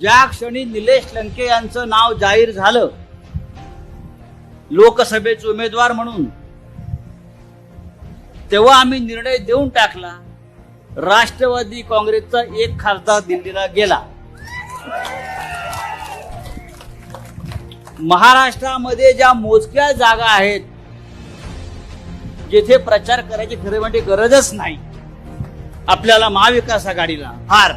ज्या क्षणी निलेश लंके यांचं नाव जाहीर झालं लोकसभेचे उमेदवार म्हणून तेव्हा आम्ही निर्णय देऊन टाकला राष्ट्रवादी काँग्रेसचा एक खासदार दिल्लीला गेला. महाराष्ट्रामध्ये ज्या मोजक्या जागा आहेत जेथे प्रचार करायची खरे म्हणजे गरजच नाही आपल्याला महाविकास आघाडीला फार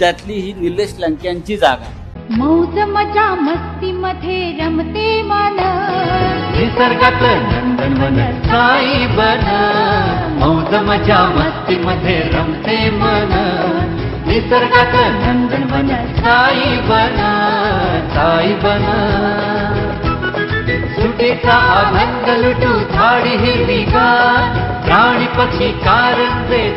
त्यातली ही निलेश लंक्यांची जागा. मौज मजा मस्ती मध्ये रमते मन. निसर्गात नंदनवन साई बन. मौज मजा मस्ती मध्ये रमते मन. निसर्गात नंदनवन साई बन. साई बन. सुटेचा आनंद लुटू झाडी हिरवी प्राणी पक्षी कारंजे